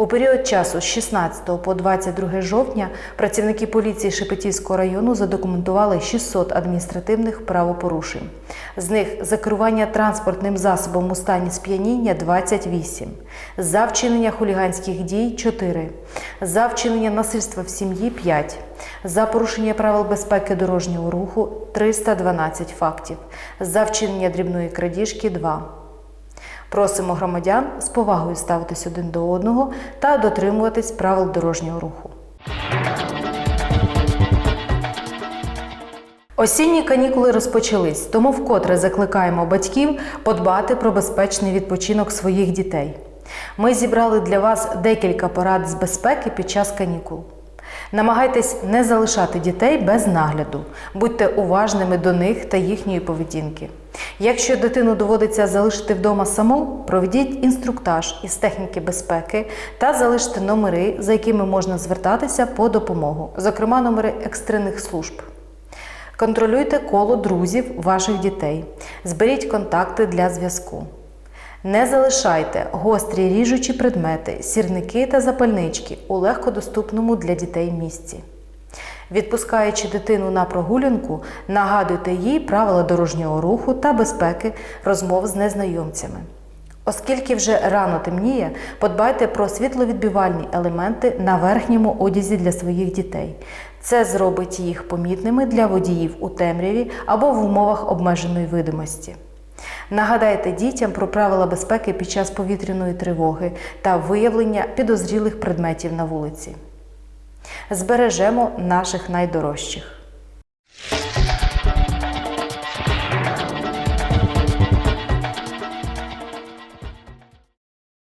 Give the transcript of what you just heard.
У період часу з 16 по 22 жовтня працівники поліції Шепетівського району задокументували 600 адміністративних правопорушень. З них за керування транспортним засобом у стані сп'яніння 28, за вчинення хуліганських дій 4, за вчинення насильства в сім'ї 5, за порушення правил безпеки дорожнього руху 312 фактів, за вчинення дрібної крадіжки 2. Просимо громадян з повагою ставитись один до одного та дотримуватись правил дорожнього руху. Осінні канікули розпочались, тому вкотре закликаємо батьків подбати про безпечний відпочинок своїх дітей. Ми зібрали для вас декілька порад з безпеки під час канікул. Намагайтесь не залишати дітей без нагляду, будьте уважними до них та їхньої поведінки. Якщо дитину доводиться залишити вдома саму, проведіть інструктаж із техніки безпеки та залиште номери, за якими можна звертатися по допомогу, зокрема номери екстрених служб. Контролюйте коло друзів ваших дітей. Зберіть контакти для зв'язку. Не залишайте гострі ріжучі предмети, сірники та запальнички у легкодоступному для дітей місці. Відпускаючи дитину на прогулянку, нагадуйте їй правила дорожнього руху та безпеки розмов з незнайомцями. Оскільки вже рано темніє, подбайте про світловідбивальні елементи на верхньому одязі для своїх дітей. Це зробить їх помітними для водіїв у темряві або в умовах обмеженої видимості. Нагадайте дітям про правила безпеки під час повітряної тривоги та виявлення підозрілих предметів на вулиці. Збережемо наших найдорожчих.